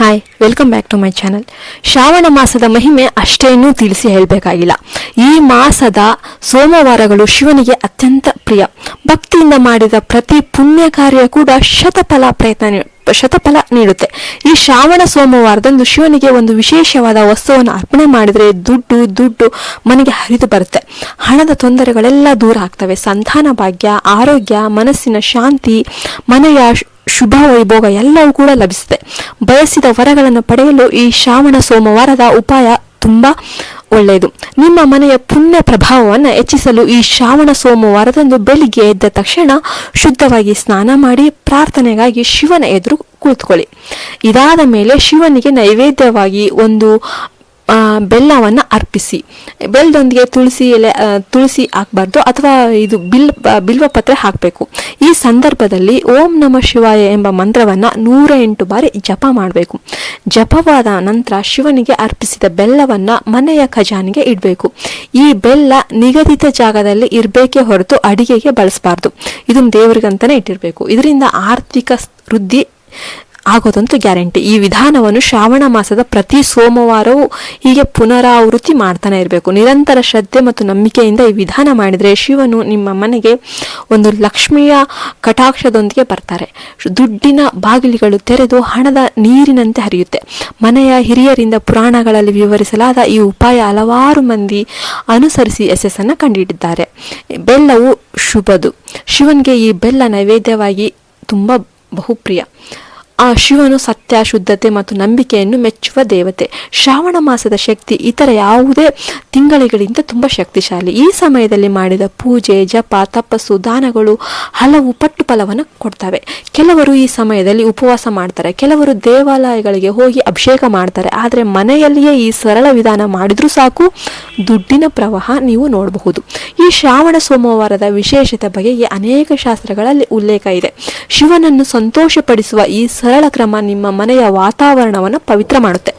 Hi welcome back to my channel Shravana ಮಾಸದ ಮಹಿಮೆ ಅಷ್ಟೇನೂ ತಿಳಿಸಿ ಹೇಳಬೇಕಾಗಿಲ್ಲ. ಈ ಮಾಸದ ಸೋಮವಾರಗಳು ಶಿವನಿಗೆ ಅತ್ಯಂತ ಪ್ರಿಯ. ಭಕ್ತಿಯಿಂದ ಮಾಡಿದ ಪ್ರತಿ ಪುಣ್ಯ ಕಾರ್ಯ ಕೂಡ ಶತಫಲ ಪ್ರಯತ್ನ ಶತಫಲ ನೀಡುತ್ತೆ. ಈ ಶ್ರಾವಣ ಸೋಮವಾರದಂದು ಶಿವನಿಗೆ ಒಂದು ವಿಶೇಷವಾದ ವಸ್ತುವನ್ನು ಅರ್ಪಣೆ ಮಾಡಿದರೆ ದುಡ್ಡು ದುಡ್ಡು ಮನೆಗೆ ಹರಿದು ಬರುತ್ತೆ. ಹಣದ ತೊಂದರೆಗಳೆಲ್ಲ ದೂರ ಆಗ್ತವೆ. ಸಂತಾನ ಭಾಗ್ಯ, ಆರೋಗ್ಯ, ಮನಸ್ಸಿನ ಶಾಂತಿ, ಮನೆಯ ಶುಭ, ವೈಭೋಗ ಎಲ್ಲವೂ ಕೂಡ ಲಭಿಸುತ್ತೆ. ಬಯಸಿದ ವರಗಳನ್ನು ಪಡೆಯಲು ಈ ಶ್ರಾವಣ ಸೋಮವಾರದ ಉಪಾಯ ತುಂಬ ಒಳ್ಳೆಯದು. ನಿಮ್ಮ ಮನೆಯ ಪುಣ್ಯ ಪ್ರಭಾವವನ್ನು ಹೆಚ್ಚಿಸಲು ಈ ಶ್ರಾವಣ ಸೋಮವಾರದಂದು ಬೆಳಿಗ್ಗೆ ಎದ್ದ ತಕ್ಷಣ ಶುದ್ಧವಾಗಿ ಸ್ನಾನ ಮಾಡಿ ಪ್ರಾರ್ಥನೆಗಾಗಿ ಶಿವನ ಎದುರು ಕುಳಿತುಕೊಳ್ಳಿ. ಇದಾದ ಮೇಲೆ ಶಿವನಿಗೆ ನೈವೇದ್ಯವಾಗಿ ಒಂದು ಬೆಲ್ಲವನ್ನು ಅರ್ಪಿಸಿ. ಬೆಲ್ಲದೊಂದಿಗೆ ತುಳಸಿ ಎಲೆ ತುಳಸಿ ಹಾಕಬಾರ್ದು ಅಥವಾ ಇದು ಬಿಲ್ ಬಿಲ್ವ ಪತ್ರೆ ಹಾಕಬೇಕು. ಈ ಸಂದರ್ಭದಲ್ಲಿ ಓಂ ನಮ ಶಿವಾಯ ಎಂಬ ಮಂತ್ರವನ್ನು ನೂರ ಬಾರಿ ಜಪ ಮಾಡಬೇಕು. ಜಪವಾದ ನಂತರ ಶಿವನಿಗೆ ಅರ್ಪಿಸಿದ ಬೆಲ್ಲವನ್ನು ಮನೆಯ ಖಜಾನೆಗೆ ಇಡಬೇಕು. ಈ ಬೆಲ್ಲ ನಿಗದಿತ ಜಾಗದಲ್ಲಿ ಇರಬೇಕೇ ಹೊರತು ಅಡಿಗೆಗೆ ಬಳಸಬಾರ್ದು. ಇದನ್ನು ದೇವರಿಗಂತಲೇ ಇಟ್ಟಿರಬೇಕು. ಇದರಿಂದ ಆರ್ಥಿಕ ವೃದ್ಧಿ ಆಗೋದಂತೂ ಗ್ಯಾರಂಟಿ. ಈ ವಿಧಾನವನ್ನು ಶ್ರಾವಣ ಮಾಸದ ಪ್ರತಿ ಸೋಮವಾರವೂ ಹೀಗೆ ಪುನರಾವೃತ್ತಿ ಮಾಡ್ತಾನೆ ಇರಬೇಕು. ನಿರಂತರ ಶ್ರದ್ಧೆ ಮತ್ತು ನಂಬಿಕೆಯಿಂದ ಈ ವಿಧಾನ ಮಾಡಿದರೆ ಶಿವನು ನಿಮ್ಮ ಮನೆಗೆ ಒಂದು ಲಕ್ಷ್ಮಿಯ ಕಟಾಕ್ಷದೊಂದಿಗೆ ಬರ್ತಾರೆ. ದುಡ್ಡಿನ ಬಾಗಿಲುಗಳು ತೆರೆದು ಹಣದ ನೀರಿನಂತೆ ಹರಿಯುತ್ತೆ. ಮನೆಯ ಹಿರಿಯರಿಂದ ಪುರಾಣಗಳಲ್ಲಿ ವಿವರಿಸಲಾದ ಈ ಉಪಾಯ ಹಲವಾರು ಮಂದಿ ಅನುಸರಿಸಿ ಯಶಸ್ಸನ್ನು ಕಂಡುಹಿಡಿದ್ದಾರೆ ಬೆಲ್ಲವು ಶುಭದು. ಶಿವನಿಗೆ ಈ ಬೆಲ್ಲ ನೈವೇದ್ಯವಾಗಿ ತುಂಬ ಬಹುಪ್ರಿಯ. ಆ ಶಿವನು ಸತ್ಯ ಶುದ್ಧತೆ ಮತ್ತು ನಂಬಿಕೆಯನ್ನು ಮೆಚ್ಚುವ ದೇವತೆ. ಶ್ರಾವಣ ಮಾಸದ ಶಕ್ತಿ ಇತರ ಯಾವುದೇ ತಿಂಗಳಿಗಿಂತ ತುಂಬ ಶಕ್ತಿಶಾಲಿ. ಈ ಸಮಯದಲ್ಲಿ ಮಾಡಿದ ಪೂಜೆ, ಜಪ, ತಪಸ್ಸು, ದಾನಗಳು ಹಲವು ಪಟ್ಟು ಫಲವನ್ನು ಕೊಡ್ತವೆ. ಕೆಲವರು ಈ ಸಮಯದಲ್ಲಿ ಉಪವಾಸ ಮಾಡ್ತಾರೆ. ಕೆಲವರು ದೇವಾಲಯಗಳಿಗೆ ಹೋಗಿ ಅಭಿಷೇಕ ಮಾಡ್ತಾರೆ. ಆದರೆ ಮನೆಯಲ್ಲಿಯೇ ಈ ಸರಳ ವಿಧಾನ ಮಾಡಿದರೂ ಸಾಕು, ದುಡ್ಡಿನ ಪ್ರವಾಹ ನೀವು ನೋಡಬಹುದು. ಈ ಶ್ರಾವಣ ಸೋಮವಾರದ ವಿಶೇಷತೆ ಬಗೆಗೆ ಅನೇಕ ಶಾಸ್ತ್ರಗಳಲ್ಲಿ ಉಲ್ಲೇಖ ಇದೆ. ಶಿವನನ್ನು ಸಂತೋಷಪಡಿಸುವ ಈ ಕ್ರಮ ನಿಮ್ಮ ಮನೆಯ ವಾತಾವರಣವನ್ನು ಪವಿತ್ರ ಮಾಡುತ್ತೆ.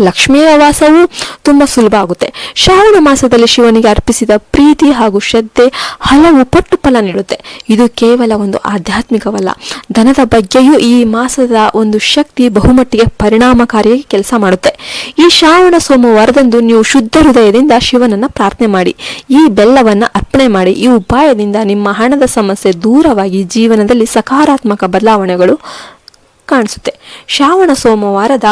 ಲಕ್ಷ್ಮಿಯ ವಾಸವು ತುಂಬ ಸುಲಭ ಆಗುತ್ತೆ. ಶ್ರಾವಣ ಮಾಸದಲ್ಲಿ ಶಿವನಿಗೆ ಅರ್ಪಿಸಿದ ಪ್ರೀತಿ ಹಾಗೂ ಶ್ರದ್ಧೆ ಹಲವು ಪಟ್ಟು ಫಲ ನೀಡುತ್ತೆ. ಇದು ಕೇವಲ ಒಂದು ಆಧ್ಯಾತ್ಮಿಕವಲ್ಲ. ಧನದ ಬಗ್ಗೆಯೂ ಈ ಮಾಸದ ಒಂದು ಶಕ್ತಿ ಬಹುಮಟ್ಟಿಗೆ ಪರಿಣಾಮಕಾರಿಯಾಗಿ ಕೆಲಸ ಮಾಡುತ್ತೆ. ಈ ಶ್ರಾವಣ ಸೋಮವಾರದಂದು ನೀವು ಶುದ್ಧ ಹೃದಯದಿಂದ ಶಿವನನ್ನ ಪ್ರಾರ್ಥನೆ ಮಾಡಿ. ಈ ಬೆಲ್ಲವನ್ನ ಅರ್ಪಣೆ ಮಾಡಿ. ಈ ಉಪಾಯದಿಂದ ನಿಮ್ಮ ಹಣದ ಸಮಸ್ಯೆ ದೂರವಾಗಿ ಜೀವನದಲ್ಲಿ ಸಕಾರಾತ್ಮಕ ಬದಲಾವಣೆಗಳು ಕಾಣಿಸುತ್ತೆ. ಶ್ರಾವಣ ಸೋಮವಾರದ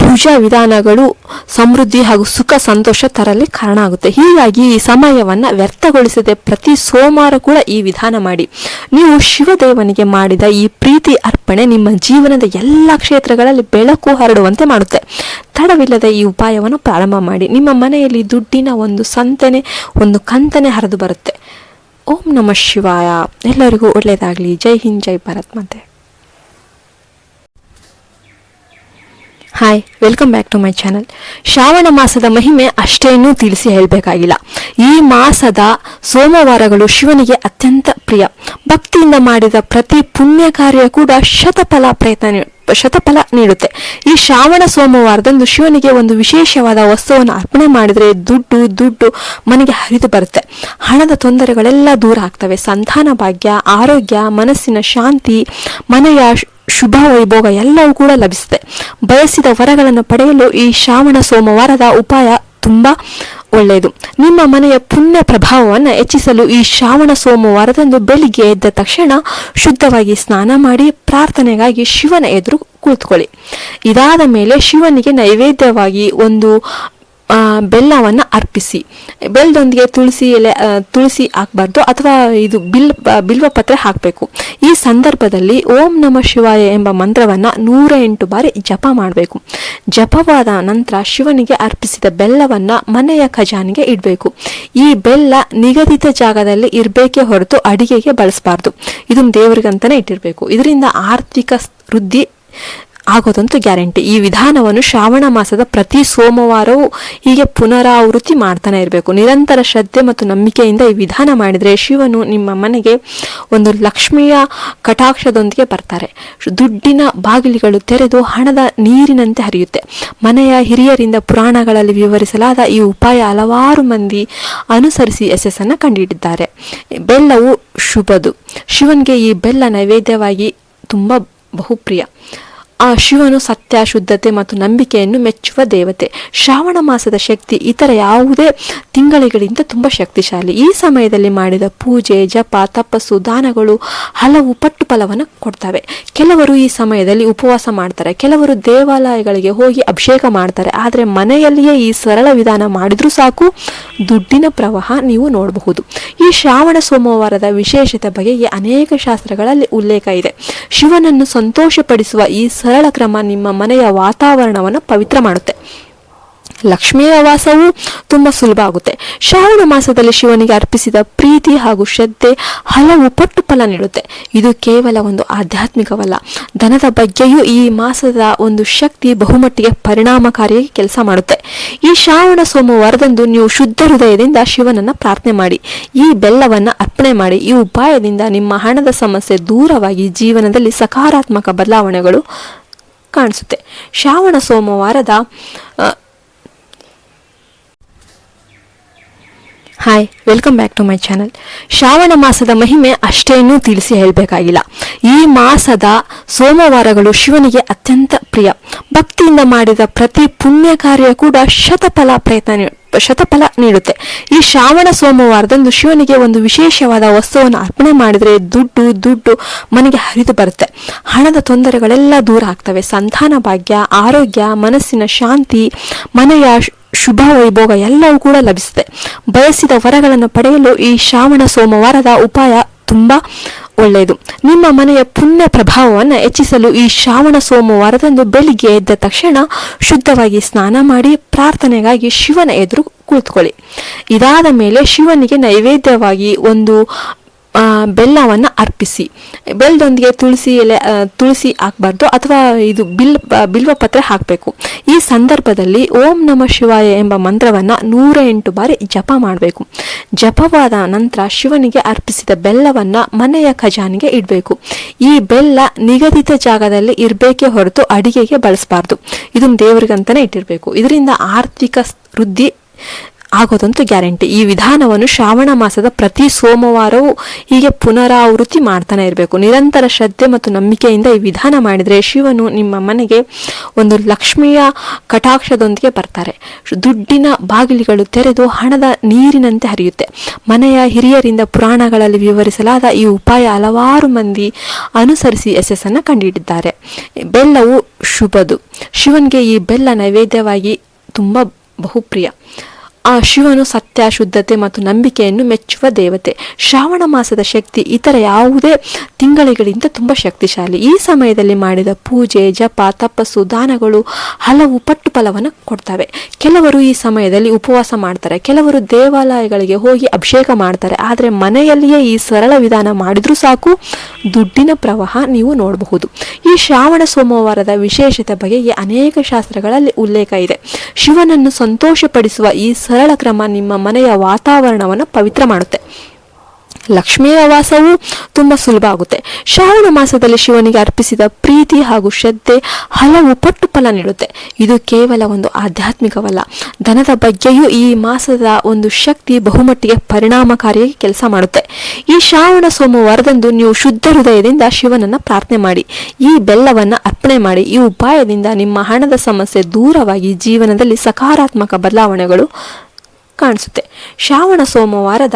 ಪೂಜಾ ವಿಧಾನಗಳು ಸಮೃದ್ಧಿ ಹಾಗೂ ಸುಖ ಸಂತೋಷ ತರಲಿ ಕಾರಣ ಆಗುತ್ತೆ. ಹೀಗಾಗಿ ಈ ಸಮಯವನ್ನ ವ್ಯರ್ಥಗೊಳಿಸದೆ ಪ್ರತಿ ಸೋಮವಾರ ಕೂಡ ಈ ವಿಧಾನ ಮಾಡಿ. ನೀವು ಶಿವದೇವನಿಗೆ ಮಾಡಿದ ಈ ಪ್ರೀತಿ ಅರ್ಪಣೆ ನಿಮ್ಮ ಜೀವನದ ಎಲ್ಲ ಕ್ಷೇತ್ರಗಳಲ್ಲಿ ಬೆಳಕು ಹರಡುವಂತೆ ಮಾಡುತ್ತೆ. ತಡವಿಲ್ಲದೆ ಈ ಉಪಾಯವನ್ನು ಪ್ರಾರಂಭ ಮಾಡಿ. ನಿಮ್ಮ ಮನೆಯಲ್ಲಿ ದುಡ್ಡಿನ ಒಂದು ಸಂತನೆ, ಒಂದು ಕಂತನೆ ಹರಿದು ಬರುತ್ತೆ. ಓಂ ನಮಃ ಶಿವಾಯ. ಎಲ್ಲರಿಗೂ ಒಳ್ಳೆಯದಾಗಲಿ. ಜೈ ಹಿಂದ್, ಜೈ ಭಾರತ್ ಮಾತೆ. Hi welcome back to my channel Shravana ಮಾಸದ ಮಹಿಮೆ ಅಷ್ಟೇನೂ ತಿಳಿಸಿ ಹೇಳಬೇಕಾಗಿಲ್ಲ. ಈ ಮಾಸದ ಸೋಮವಾರಗಳು ಶಿವನಿಗೆ ಅತ್ಯಂತ ಪ್ರಿಯ. ಭಕ್ತಿಯಿಂದ ಮಾಡಿದ ಪ್ರತಿ ಪುಣ್ಯ ಕಾರ್ಯ ಕೂಡ ಶತಫಲ ಪ್ರಯತ್ನ ಶತಫಲ ನೀಡುತ್ತೆ. ಈ ಶ್ರಾವಣ ಸೋಮವಾರದಂದು ಶಿವನಿಗೆ ಒಂದು ವಿಶೇಷವಾದ ವಸ್ತುವನ್ನು ಅರ್ಪಣೆ ಮಾಡಿದರೆ ದುಡ್ಡು ದುಡ್ಡು ಮನೆಗೆ ಹರಿದು ಬರುತ್ತೆ. ಹಣದ ತೊಂದರೆಗಳೆಲ್ಲ ದೂರ ಆಗ್ತವೆ. ಸಂತಾನ ಭಾಗ್ಯ, ಆರೋಗ್ಯ, ಮನಸ್ಸಿನ ಶಾಂತಿ, ಮನೆಯ ಶುಭ ವೈಭೋಗ ಎಲ್ಲವೂ ಕೂಡ ಲಭಿಸುತ್ತೆ. ಬಯಸಿದ ವರಗಳನ್ನು ಪಡೆಯಲು ಈ ಶ್ರಾವಣ ಸೋಮವಾರದ ಉಪಾಯ ತುಂಬಾ ಒಳ್ಳೆಯದು. ನಿಮ್ಮ ಮನೆಯ ಪುಣ್ಯ ಪ್ರಭಾವವನ್ನು ಹೆಚ್ಚಿಸಲು ಈ ಶ್ರಾವಣ ಸೋಮವಾರದಂದು ಬೆಳಿಗ್ಗೆ ಎದ್ದ ತಕ್ಷಣ ಶುದ್ಧವಾಗಿ ಸ್ನಾನ ಮಾಡಿ ಪ್ರಾರ್ಥನೆಗಾಗಿ ಶಿವನ ಎದುರು ಕುಳಿತುಕೊಳ್ಳಿ ಇದಾದ ಮೇಲೆ ಶಿವನಿಗೆ ನೈವೇದ್ಯವಾಗಿ ಒಂದು ಬೆಲ್ಲವನ್ನು ಅರ್ಪಿಸಿ. ಬೆಲ್ಲದೊಂದಿಗೆ ತುಳಸಿ ಎಲೆ ತುಳಸಿ ಹಾಕಬಾರ್ದು ಅಥವಾ ಇದು ಬಿಲ್ ಬಿಲ್ವ ಪತ್ರೆ ಹಾಕಬೇಕು. ಈ ಸಂದರ್ಭದಲ್ಲಿ ಓಂ ನಮ ಶಿವಾಯ ಎಂಬ ಮಂತ್ರವನ್ನು ನೂರ ಬಾರಿ ಜಪ ಮಾಡಬೇಕು. ಜಪವಾದ ನಂತರ ಶಿವನಿಗೆ ಅರ್ಪಿಸಿದ ಬೆಲ್ಲವನ್ನು ಮನೆಯ ಖಜಾನೆಗೆ ಇಡಬೇಕು. ಈ ಬೆಲ್ಲ ನಿಗದಿತ ಜಾಗದಲ್ಲಿ ಇರಬೇಕೇ ಹೊರತು ಅಡಿಗೆಗೆ ಬಳಸಬಾರ್ದು. ಇದನ್ನು ದೇವರಿಗಂತಲೇ ಇಟ್ಟಿರಬೇಕು. ಇದರಿಂದ ಆರ್ಥಿಕ ವೃದ್ಧಿ ಆಗೋದಂತೂ ಗ್ಯಾರಂಟಿ. ಈ ವಿಧಾನವನ್ನು ಶ್ರಾವಣ ಮಾಸದ ಪ್ರತಿ ಸೋಮವಾರವೂ ಹೀಗೆ ಪುನರಾವೃತ್ತಿ ಮಾಡ್ತಾನೆ ಇರಬೇಕು. ನಿರಂತರ ಶ್ರದ್ಧೆ ಮತ್ತು ನಂಬಿಕೆಯಿಂದ ಈ ವಿಧಾನ ಮಾಡಿದರೆ ಶಿವನು ನಿಮ್ಮ ಮನೆಗೆ ಒಂದು ಲಕ್ಷ್ಮಿಯ ಕಟಾಕ್ಷದೊಂದಿಗೆ ಬರ್ತಾರೆ. ದುಡ್ಡಿನ ಬಾಗಿಲುಗಳು ತೆರೆದು ಹಣದ ನೀರಿನಂತೆ ಹರಿಯುತ್ತೆ. ಮನೆಯ ಹಿರಿಯರಿಂದ ಪುರಾಣಗಳಲ್ಲಿ ವಿವರಿಸಲಾದ ಈ ಉಪಾಯ ಹಲವಾರು ಮಂದಿ ಅನುಸರಿಸಿ ಯಶಸ್ಸನ್ನು ಕಂಡುಹಿಡಿದ್ದಾರೆ ಬೆಲ್ಲವು ಶುಭದು. ಶಿವನಿಗೆ ಈ ಬೆಲ್ಲ ನೈವೇದ್ಯವಾಗಿ ತುಂಬ ಬಹುಪ್ರಿಯ. ಆ ಶಿವನು ಸತ್ಯ ಶುದ್ಧತೆ ಮತ್ತು ನಂಬಿಕೆಯನ್ನು ಮೆಚ್ಚುವ ದೇವತೆ. ಶ್ರಾವಣ ಮಾಸದ ಶಕ್ತಿ ಇತರ ಯಾವುದೇ ತಿಂಗಳಿಗಿಂತ ತುಂಬ ಶಕ್ತಿಶಾಲಿ. ಈ ಸಮಯದಲ್ಲಿ ಮಾಡಿದ ಪೂಜೆ, ಜಪ, ತಪಸ್ಸು, ದಾನಗಳು ಹಲವು ಪಟ್ಟು ಫಲವನ್ನು ಕೊಡ್ತವೆ. ಕೆಲವರು ಈ ಸಮಯದಲ್ಲಿ ಉಪವಾಸ ಮಾಡ್ತಾರೆ. ಕೆಲವರು ದೇವಾಲಯಗಳಿಗೆ ಹೋಗಿ ಅಭಿಷೇಕ ಮಾಡ್ತಾರೆ. ಆದರೆ ಮನೆಯಲ್ಲಿಯೇ ಈ ಸರಳ ವಿಧಾನ ಮಾಡಿದ್ರೂ ಸಾಕು, ದುಡ್ಡಿನ ಪ್ರವಾಹ ನೀವು ನೋಡಬಹುದು. ಈ ಶ್ರಾವಣ ಸೋಮವಾರದ ವಿಶೇಷತೆ ಬಗೆಗೆ ಅನೇಕ ಶಾಸ್ತ್ರಗಳಲ್ಲಿ ಉಲ್ಲೇಖ ಇದೆ. ಶಿವನನ್ನು ಸಂತೋಷಪಡಿಸುವ ಈ ಕ್ರಮ ನಿಮ್ಮ ಮನೆಯ ವಾತಾವರಣವನ್ನು ಪವಿತ್ರ ಮಾಡುತ್ತೆ. ಲಕ್ಷ್ಮಿಯ ವಾಸವು ತುಂಬ ಸುಲಭ ಆಗುತ್ತೆ. ಶ್ರಾವಣ ಮಾಸದಲ್ಲಿ ಶಿವನಿಗೆ ಅರ್ಪಿಸಿದ ಪ್ರೀತಿ ಹಾಗೂ ಶ್ರದ್ಧೆ ಹಲವು ಪಟ್ಟು ಫಲ ನೀಡುತ್ತೆ. ಇದು ಕೇವಲ ಒಂದು ಆಧ್ಯಾತ್ಮಿಕವಲ್ಲ. ಧನದ ಬಗ್ಗೆಯೂ ಈ ಮಾಸದ ಒಂದು ಶಕ್ತಿ ಬಹುಮಟ್ಟಿಗೆ ಪರಿಣಾಮಕಾರಿಯಾಗಿ ಕೆಲಸ ಮಾಡುತ್ತೆ. ಈ ಶ್ರಾವಣ ಸೋಮವಾರದಂದು ನೀವು ಶುದ್ಧ ಹೃದಯದಿಂದ ಶಿವನನ್ನ ಪ್ರಾರ್ಥನೆ ಮಾಡಿ. ಈ ಬೆಲ್ಲವನ್ನ ಅರ್ಪಣೆ ಮಾಡಿ. ಈ ಉಪಾಯದಿಂದ ನಿಮ್ಮ ಹಣದ ಸಮಸ್ಯೆ ದೂರವಾಗಿ ಜೀವನದಲ್ಲಿ ಸಕಾರಾತ್ಮಕ ಬದಲಾವಣೆಗಳು ಕಾಣಿಸುತ್ತೆ. ಶ್ರಾವಣ ಸೋಮವಾರದ hi welcome back to my channel Shravana ಮಾಸದ ಮಹಿಮೆ ಅಷ್ಟೇನೂ ತಿಳಿಸಿ ಹೇಳಬೇಕಾಗಿಲ್ಲ. ಈ ಮಾಸದ ಸೋಮವಾರಗಳು ಶಿವನಿಗೆ ಅತ್ಯಂತ ಪ್ರಿಯ. ಭಕ್ತಿಯಿಂದ ಮಾಡಿದ ಪ್ರತಿ ಪುಣ್ಯ ಕಾರ್ಯ ಕೂಡ ಶತಫಲ ಪ್ರಯತ್ನ ಶತಫಲ ನೀಡುತ್ತೆ. ಈ ಶ್ರಾವಣ ಸೋಮವಾರದಂದು ಶಿವನಿಗೆ ಒಂದು ವಿಶೇಷವಾದ ವಸ್ತುವನ್ನು ಅರ್ಪಣೆ ಮಾಡಿದರೆ ದುಡ್ಡು ದುಡ್ಡು ಮನೆಗೆ ಹರಿದು ಬರುತ್ತೆ. ಹಣದ ತೊಂದರೆಗಳೆಲ್ಲ ದೂರ ಆಗ್ತವೆ. ಸಂತಾನ ಭಾಗ್ಯ, ಆರೋಗ್ಯ, ಮನಸ್ಸಿನ ಶಾಂತಿ, ಮನೆಯ ಶುಭ ವೈಭೋಗ ಎಲ್ಲವೂ ಕೂಡ ಲಭಿಸುತ್ತೆ. ಬಯಸಿದ ವರಗಳನ್ನು ಪಡೆಯಲು ಈ ಶ್ರಾವಣ ಸೋಮವಾರದ ಉಪಾಯ ತುಂಬ ಒಳ್ಳೆಯದು. ನಿಮ್ಮ ಮನೆಯ ಪುಣ್ಯ ಪ್ರಭಾವವನ್ನು ಹೆಚ್ಚಿಸಲು ಈ ಶ್ರಾವಣ ಸೋಮವಾರದಂದು ಬೆಳಿಗ್ಗೆ ಎದ್ದ ತಕ್ಷಣ ಶುದ್ಧವಾಗಿ ಸ್ನಾನ ಮಾಡಿ ಪ್ರಾರ್ಥನೆಗಾಗಿ ಶಿವನ ಎದುರು ಕೂತ್ಕೊಳ್ಳಿ ಇದಾದ ಮೇಲೆ ಶಿವನಿಗೆ ನೈವೇದ್ಯವಾಗಿ ಒಂದು ಬೆಲ್ಲವನ್ನು ಅರ್ಪಿಸಿ. ಬೆಲ್ಲದೊಂದಿಗೆ ತುಳಸಿ ಎಲೆ ತುಳಸಿ ಹಾಕಬಾರ್ದು ಅಥವಾ ಇದು ಬಿಲ್ ಬಿಲ್ವ ಪತ್ರೆ ಹಾಕಬೇಕು. ಈ ಸಂದರ್ಭದಲ್ಲಿ ಓಂ ನಮ ಶಿವಾಯ ಎಂಬ ಮಂತ್ರವನ್ನು ನೂರ ಬಾರಿ ಜಪ ಮಾಡಬೇಕು. ಜಪವಾದ ನಂತರ ಶಿವನಿಗೆ ಅರ್ಪಿಸಿದ ಬೆಲ್ಲವನ್ನು ಮನೆಯ ಖಜಾನೆಗೆ ಇಡಬೇಕು. ಈ ಬೆಲ್ಲ ನಿಗದಿತ ಜಾಗದಲ್ಲಿ ಇರಬೇಕೇ ಹೊರತು ಅಡಿಗೆಗೆ ಬಳಸಬಾರ್ದು. ಇದನ್ನು ದೇವರಿಗಂತಲೇ ಇಟ್ಟಿರಬೇಕು. ಇದರಿಂದ ಆರ್ಥಿಕ ವೃದ್ಧಿ ಆಗೋದಂತೂ ಗ್ಯಾರಂಟಿ. ಈ ವಿಧಾನವನ್ನು ಶ್ರಾವಣ ಮಾಸದ ಪ್ರತಿ ಸೋಮವಾರವೂ ಹೀಗೆ ಪುನರಾವೃತ್ತಿ ಮಾಡ್ತಾನೆ ಇರಬೇಕು. ನಿರಂತರ ಶ್ರದ್ಧೆ ಮತ್ತು ನಂಬಿಕೆಯಿಂದ ಈ ವಿಧಾನ ಮಾಡಿದರೆ ಶಿವನು ನಿಮ್ಮ ಮನೆಗೆ ಒಂದು ಲಕ್ಷ್ಮಿಯ ಕಟಾಕ್ಷದೊಂದಿಗೆ ಬರ್ತಾರೆ. ದುಡ್ಡಿನ ಬಾಗಿಲುಗಳು ತೆರೆದು ಹಣದ ನೀರಿನಂತೆ ಹರಿಯುತ್ತೆ. ಮನೆಯ ಹಿರಿಯರಿಂದ ಪುರಾಣಗಳಲ್ಲಿ ವಿವರಿಸಲಾದ ಈ ಉಪಾಯ ಹಲವಾರು ಮಂದಿ ಅನುಸರಿಸಿ ಯಶಸ್ಸನ್ನು ಕಂಡುಹಿಡಿದ್ದಾರೆ ಬೆಲ್ಲವು ಶುಭದು. ಶಿವನಿಗೆ ಈ ಬೆಲ್ಲ ನೈವೇದ್ಯವಾಗಿ ತುಂಬ ಬಹುಪ್ರಿಯ. ಆ ಶಿವನು ಸತ್ಯ, ಶುದ್ಧತೆ ಮತ್ತು ನಂಬಿಕೆಯನ್ನು ಮೆಚ್ಚುವ ದೇವತೆ. ಶ್ರಾವಣ ಮಾಸದ ಶಕ್ತಿ ಇತರ ಯಾವುದೇ ತಿಂಗಳಿಗಿಂತ ತುಂಬ ಶಕ್ತಿಶಾಲಿ. ಈ ಸಮಯದಲ್ಲಿ ಮಾಡಿದ ಪೂಜೆ, ಜಪ, ತಪಸ್ಸು, ದಾನಗಳು ಹಲವು ಪಟ್ಟು ಫಲವನ್ನು ಕೊಡ್ತವೆ. ಕೆಲವರು ಈ ಸಮಯದಲ್ಲಿ ಉಪವಾಸ ಮಾಡ್ತಾರೆ. ಕೆಲವರು ದೇವಾಲಯಗಳಿಗೆ ಹೋಗಿ ಅಭಿಷೇಕ ಮಾಡ್ತಾರೆ. ಆದರೆ ಮನೆಯಲ್ಲಿಯೇ ಈ ಸರಳ ವಿಧಾನ ಮಾಡಿದ್ರೂ ಸಾಕು, ದುಡ್ಡಿನ ಪ್ರವಾಹ ನೀವು ನೋಡಬಹುದು. ಈ ಶ್ರಾವಣ ಸೋಮವಾರದ ವಿಶೇಷತೆ ಬಗೆಗೆ ಅನೇಕ ಶಾಸ್ತ್ರಗಳಲ್ಲಿ ಉಲ್ಲೇಖ ಇದೆ. ಶಿವನನ್ನು ಸಂತೋಷಪಡಿಸುವ ಈ ಸರಳ ಕ್ರಮ ನಿಮ್ಮ ಮನೆಯ ವಾತಾವರಣವನ್ನು ಪವಿತ್ರ ಮಾಡುತ್ತೆ. ಲಕ್ಷ್ಮಿಯ ವಾಸವೂ ತುಂಬ ಸುಲಭ ಆಗುತ್ತೆ. ಶ್ರಾವಣ ಮಾಸದಲ್ಲಿ ಶಿವನಿಗೆ ಅರ್ಪಿಸಿದ ಪ್ರೀತಿ ಹಾಗೂ ಶ್ರದ್ಧೆ ಹಲವು ಪಟ್ಟು ಫಲ ನೀಡುತ್ತೆ. ಇದು ಕೇವಲ ಒಂದು ಆಧ್ಯಾತ್ಮಿಕವಲ್ಲ. ಧನದ ಬಗ್ಗೆಯೂ ಈ ಮಾಸದ ಒಂದು ಶಕ್ತಿ ಬಹುಮಟ್ಟಿಗೆ ಪರಿಣಾಮಕಾರಿಯಾಗಿ ಕೆಲಸ ಮಾಡುತ್ತೆ. ಈ ಶ್ರಾವಣ ಸೋಮವಾರದಂದು ನೀವು ಶುದ್ಧ ಹೃದಯದಿಂದ ಶಿವನನ್ನ ಪ್ರಾರ್ಥನೆ ಮಾಡಿ. ಈ ಬೆಲ್ಲವನ್ನು ಅರ್ಪಣೆ ಮಾಡಿ. ಈ ಉಪಾಯದಿಂದ ನಿಮ್ಮ ಹಣದ ಸಮಸ್ಯೆ ದೂರವಾಗಿ ಜೀವನದಲ್ಲಿ ಸಕಾರಾತ್ಮಕ ಬದಲಾವಣೆಗಳು ಕಾಣಿಸುತ್ತೆ. ಶ್ರಾವಣ ಸೋಮವಾರದ